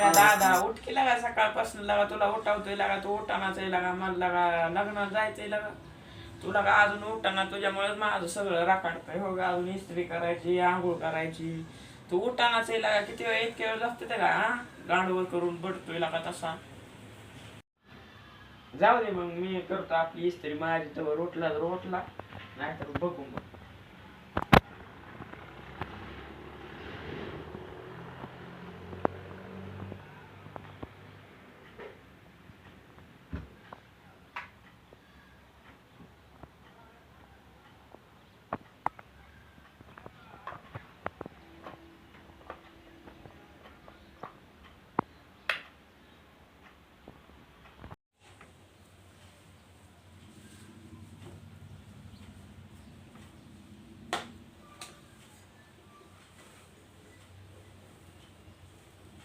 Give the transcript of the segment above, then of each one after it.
लागा दादा उठ की लागा सकाळपासून लागा तुला उठावतोय लागा तू उठानाच लागा मला लागा लग्नात जायचंय लागा. तुला का अजून उठाना? तुझ्यामुळे माझं सगळं राखाडतंय हो गा. अजून इस्त्री करायची आंघोळ करायची. तू उठानाच लागा. किती वेळ इतके वेळ जास्त ते का हा? गांडवर करून बडतोय लागा तसा. जाऊ दे मग मी करतो आपली इस्त्री. माझी तर उठला तर रोटला नाहीतर बघू मग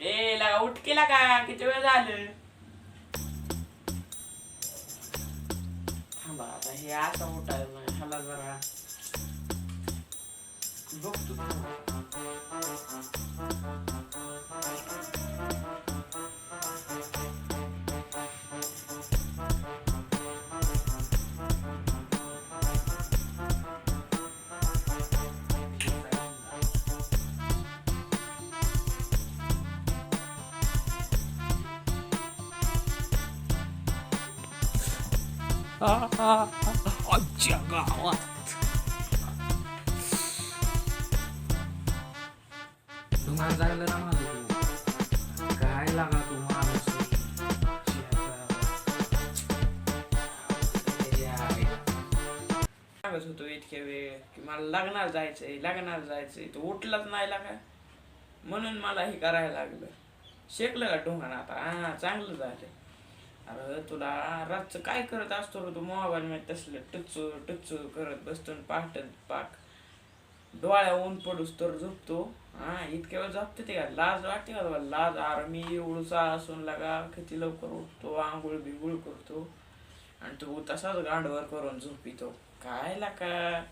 ए लागा उठ केला का? किती वेळ झालं? थांबा आता हे असं उठाय ह्याला जरा बघतो. आजच्या गावात तुम्हाला जायला ना तू काय लागा तू माणूस सांगत होतो इतके वेळ की मला लग्नाला जायचंय लग्नाला जायचंय तो उठलाच नाही लागा म्हणून मला हे करायला लागलं शेकलं का ढोंगाण आता हा चांगलं झालं अरे तुला रातचं काय करत असतो रे तू? मोबाईल मध्ये तसलं टच्चू टच्चू करत बसतो आणि पहाट पाक. डोळ्या ऊन पडूस तर झोपतो. हा इतक्या वेळ झोपते ते का? लाज वाटते का तुला? लाज? आर मी एवढूसा असून लागा किती लवकर उठतो आंघोळ बिघोळ करतो. आणि तू तसाच गांडवर करून झोपितो काय का